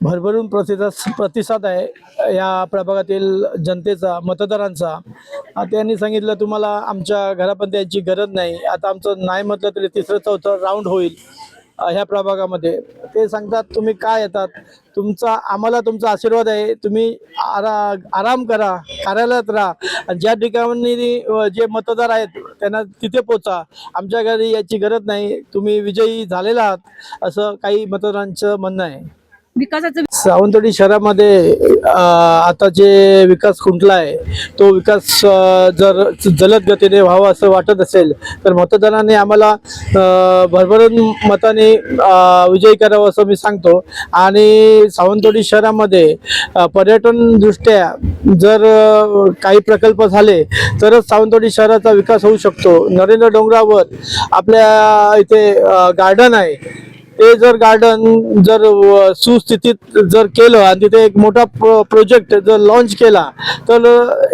भरभरून प्रतिसाद प्रतिसाद आहे या प्रभागातील जनतेचा मतदारांचा. त्यांनी सांगितलं तुम्हाला आमच्या घरापर्यंत याची गरज नाही. आता आमचं नाही म्हटलं तरी तिसरं चौथं राऊंड होईल ह्या प्रभागामध्ये. ते सांगतात तुम्ही काय येतात? तुमचा आम्हाला तुमचा आशीर्वाद आहे. तुम्ही आरा आराम करा कार्यालयात राहा. आणि ज्या ठिकाणी जे मतदार आहेत त्यांना तिथे पोचा आमच्या घरी याची गरज नाही. तुम्ही विजयी झालेला आहात. असं काही मतदारांचं म्हणणं आहे. विकासाचं सावंतवाडी शहरामध्ये आता जे विकास खुंटला आहे तो विकास जर जलद गतीने व्हावा असं वाटत असेल तर मतदानाने आम्हाला भरभरून मताने विजयी करावं असं मी सांगतो. आणि सावंतवाडी शहरामध्ये पर्यटनदृष्ट्या जर काही प्रकल्प झाले तरच सावंतवाडी शहराचा विकास होऊ शकतो. नरेंद्र डोंगरावर आपल्या इथे गार्डन आहे. ते जर गार्डन जर सुस्थितीत जर केलं आणि तिथे एक मोठा प्रो प्रोजेक्ट जर लॉन्च केला तर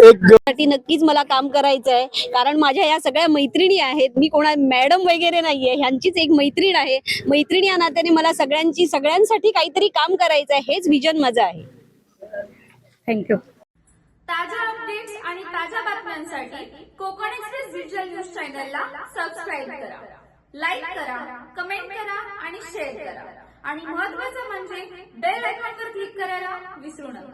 एक नक्कीच मला काम करायचं आहे कारण माझ्या या सगळ्या मैत्रिणी आहेत मी कोणा मॅडम वगैरे नाहीये ह्यांचीच एक मैत्रीण आहे. मैत्रिणी या नात्याने मला सगळ्यांची सगळ्यांसाठी काहीतरी काम करायचं आहे हेच विजन माझं आहे. थँक्यू ताज्या अपडेट्स आणि ताज्या बातम्यांसाठी कोकण एक्सप्रेस डिजिटल न्यूज चॅनलला सबस्क्राईब करा. लाईक करा शेअर करा. आणि महत्त्वाचं म्हणजे बेल आयकॉनवर क्लिक करायला विसरू नका.